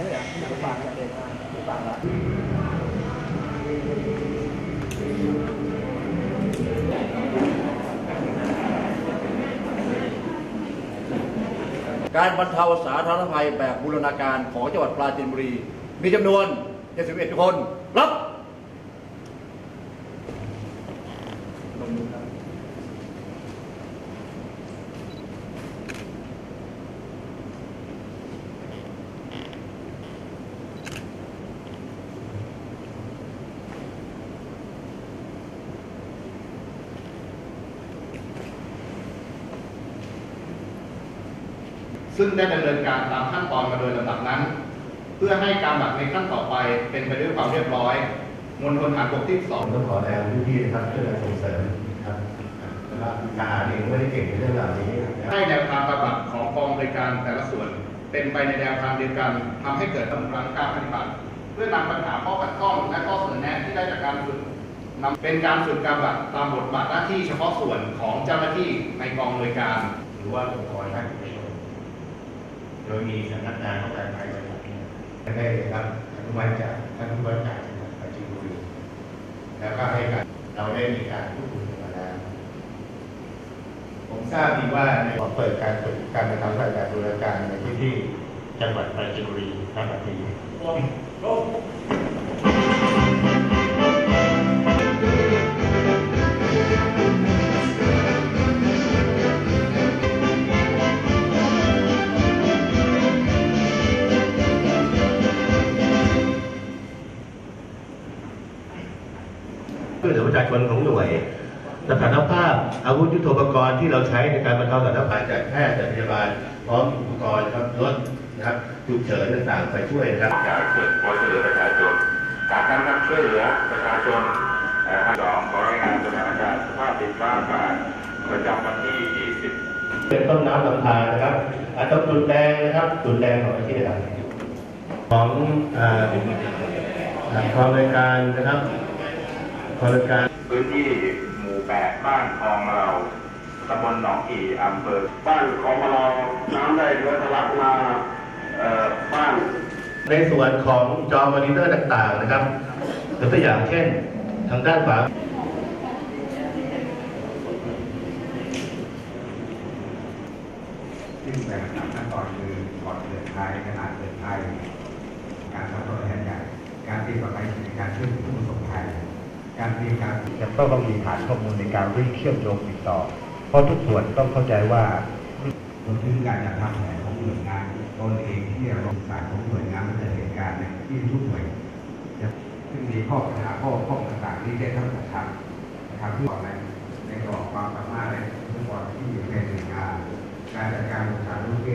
กมาฟังละการบรรเทาสาธารณภัยแบบบูรณาการของจังหวัดปราจีนบุรี มีจำนวน 71 คน รับ ซึ่งได้ดำเนินการตามขั้นตอนมาโดยลำดับนั้น เพื่อให้การบัตรในขั้นต่อไปเป็นไปด้วยความเรียบร้อยมณฑลฐานบกที่สองผมต้องขอแรงพี่ๆนะครับช่วยกันส่งเสริมครับแล้วก็ทหารเองไม่ได้เก่งในเรื่องเหล่านี้นะครับให้แนวทางปฏิบัติของกองบริการแต่ละส่วน เป็นไปในแนวทางเดียวกันทำให้เกิดกำลังการปฏิบัติ เพื่อนำปัญหาข้อขัดข้องและข้อเสนอแนะที่ได้จากการฝึกนำเป็นการฝึกการปฏิบัติตามบทบาทหน้าที่เฉพาะส่วนของเจ้าหน้าที่ในกองบริการ หรือว่าองค์กรภาคเอกชนโดยมีสำนักงานของการไทยบริษัทเนี่ยได้รับอนุมัติจากท่านผู้ว่าการจังหวัดปัจจุบุรีแล้วก็ให้การเราได้มีการพูดคุยกันมาแล้วผมทราบดีว่าในเปิดการฝึกการกระทำการบูรณาการในพื้นที่จังหวัดปราจีนบุรีณบัด ช่วยเหลือประชาชนของหน่วยสถานภาพอาวุธยุทโธปกรณ์ที่เราใช้ในการบรรเทาสาธารณภัยจากแพทย์จากพยาบาลพร้อมอุปกรณ์นะครับรถนะครับฉุกเฉินต่างๆไปช่วยนะครับการฝึกช่วยเหลือประชาชนการทำการช่วยเหลือประชาชนเอ่อขั้นสองขอรายงานสถานการณ์สภาพดินฟ้าอากาศประจำวันที่ 20 เป็นต้นน้ำลำธารนะครับอาต้องจุดแดงนะครับจุดแดงของที่ไหนของอ่าอ่ากองรายการนะครับ กองรายการพื้นที่หมู่8บ้านคลองเราตำบลหนองกี่อำเภอบ้านของเราน้ำได้เรือทะลักมาเอ่อบ้านในส่วนของจอมอนิเตอร์ต่างๆนะครับยกตัวอย่างเช่นทางด้านขวาซึ่งแบ่งตามขั้นตอนคือก่อนเดินทายขนาดเดินทายการทำตัวแทนใหญ่การเตรียมประกันในการช่วยเหลือผู้ประสบภัย การเรียนการจะต้องต้องมีฐานข้อมูลในการรีเชื่อมโยงติดต่อ เพราะทุกส่วนต้องเข้าใจว่ารวมถึงการจัดทำแผนของหน่วยงานตนเองที่จะลงสายของหน่วยงานในเหตุการณ์ที่ทุกหน่วยซึ่งมีข้อปัญหาข้อข้อต่างๆที่ได้ทั้งจัดทำนะครับเพื่ออะไรในกรอบความสามารถในทุกคนที่อยู่ในหน่วยงานการจัดการลงสารลูกเก